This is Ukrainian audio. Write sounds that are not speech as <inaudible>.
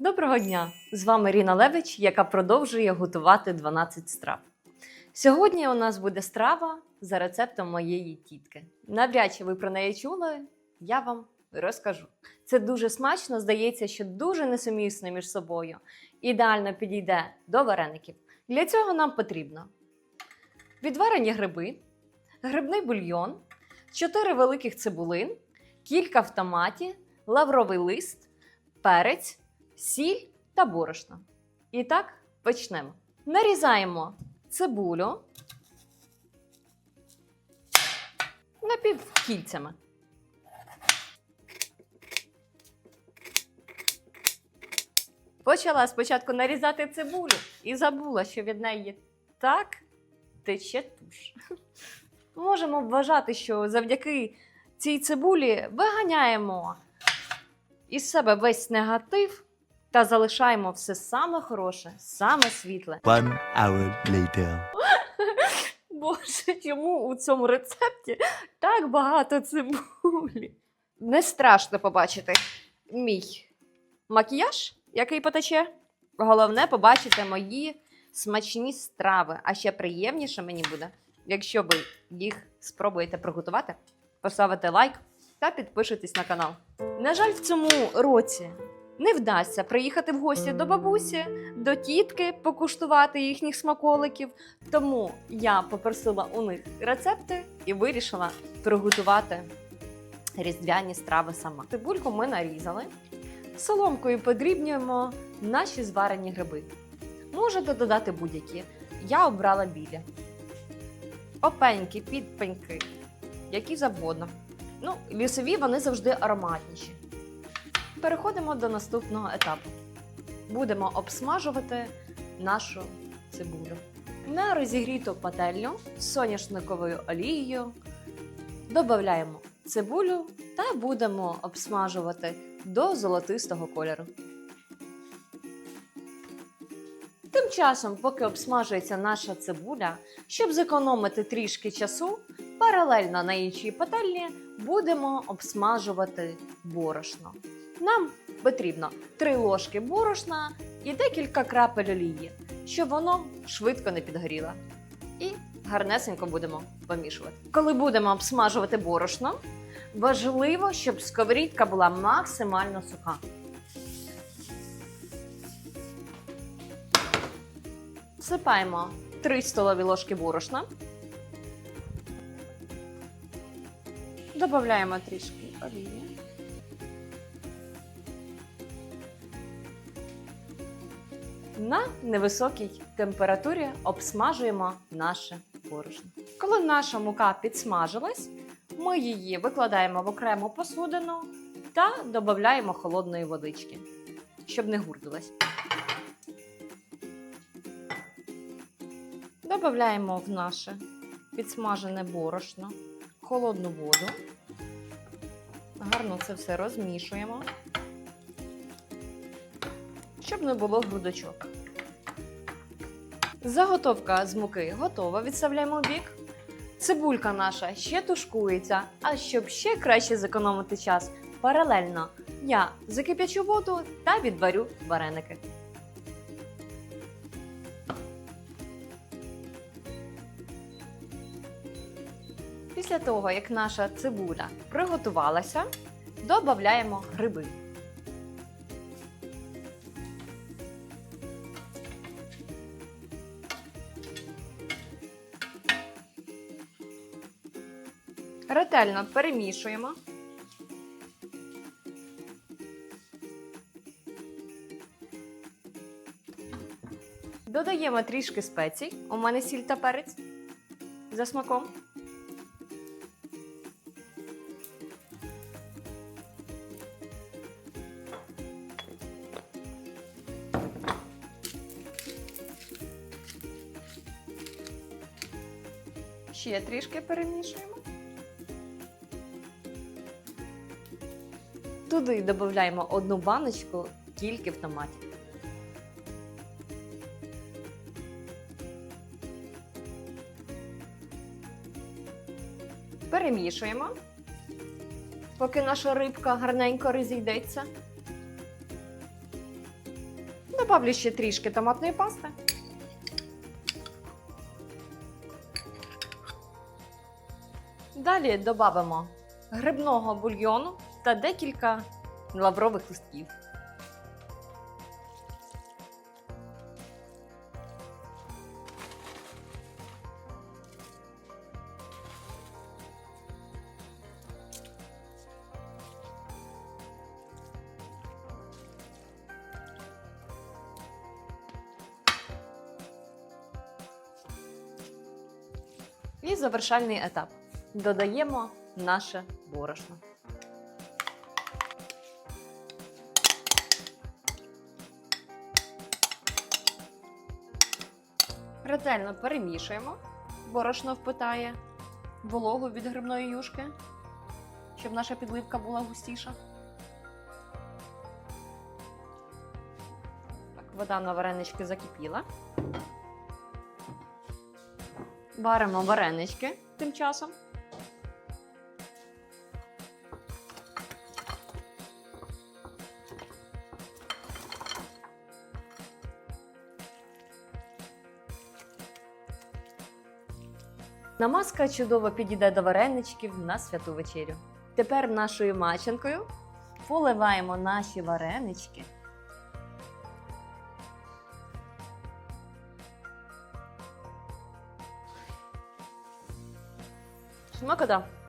Доброго дня! З вами Ріна Левич, яка продовжує готувати 12 страв. Сьогодні у нас буде страва за рецептом моєї тітки. Навряд чи ви про неї чули, я вам розкажу. Це дуже смачно, здається, що дуже несумісно між собою. Ідеально підійде до вареників. Для цього нам потрібно відварені гриби, грибний бульйон, 4 великих цибулин, кілька в томаті, лавровий лист, перець, сіль та борошно. І так, почнемо. Нарізаємо цибулю напівкільцями. Почала спочатку нарізати цибулю і забула, що від неї так тече туш. Можемо вважати, що завдяки цій цибулі виганяємо із себе весь негатив та залишаємо все саме хороше, саме світле. One hour later. <laughs> Боже, чому у цьому рецепті так багато цибулі? Не страшно побачити мій макіяж, який потече. Головне побачити мої смачні страви. А ще приємніше мені буде, якщо ви їх спробуєте приготувати, поставите лайк та підпишитесь на канал. На жаль, в цьому році не вдасться приїхати в гості до бабусі, до тітки, покуштувати їхніх смаколиків. Тому я попросила у них рецепти і вирішила приготувати різдвяні страви сама. Цибульку ми нарізали. Соломкою подрібнюємо наші зварені гриби. Можете додати будь-які. Я обрала білі. Опеньки, підпеньки, які завгодно. Ну, лісові вони завжди ароматніші. Переходимо до наступного етапу. Будемо обсмажувати нашу цибулю. На розігріту пательню з соняшниковою олією додаємо цибулю та будемо обсмажувати до золотистого кольору. Тим часом, поки обсмажується наша цибуля, щоб зекономити трішки часу, паралельно на іншій пательні будемо обсмажувати борошно. Нам потрібно 3 ложки борошна і декілька крапель олії, щоб воно швидко не підгоріло. І гарнесенько будемо помішувати. Коли будемо обсмажувати борошно, важливо, щоб сковорідка була максимально суха. Всипаємо 3 столові ложки борошна. Додаємо трішки олії. На невисокій температурі обсмажуємо наше борошно. Коли наша мука підсмажилась, ми її викладаємо в окрему посудину та додаємо холодної водички, щоб не гурдилась. Додаємо в наше підсмажене борошно холодну воду. Гарно це все розмішуємо, щоб не було грудочок. Заготовка з муки готова. Відставляємо в бік. Цибулька наша ще тушкується, а щоб ще краще зекономити час, паралельно я закип'ячу воду та відварю вареники. Після того, як наша цибуля приготувалася, додаємо гриби. Ретельно перемішуємо. Додаємо трішки спецій. У мене сіль та перець за смаком. Ще трішки перемішуємо. Туди додаємо одну баночку тільки в томаті. Перемішуємо, поки наша рибка гарненько розійдеться. Добавлю ще трішки томатної пасти. Далі додамо грибного бульйону та декілька лаврових листків. І завершальний етап. Додаємо наше борошно. Ретельно перемішуємо. Борошно впитає вологу від грибної юшки, щоб наша підливка була густіша. Так, вода на варенички закипіла. Варимо варенички тим часом. Намазка чудово підійде до вареничків на святу вечерю. Тепер нашою маченкою поливаємо наші варенички. Смакота!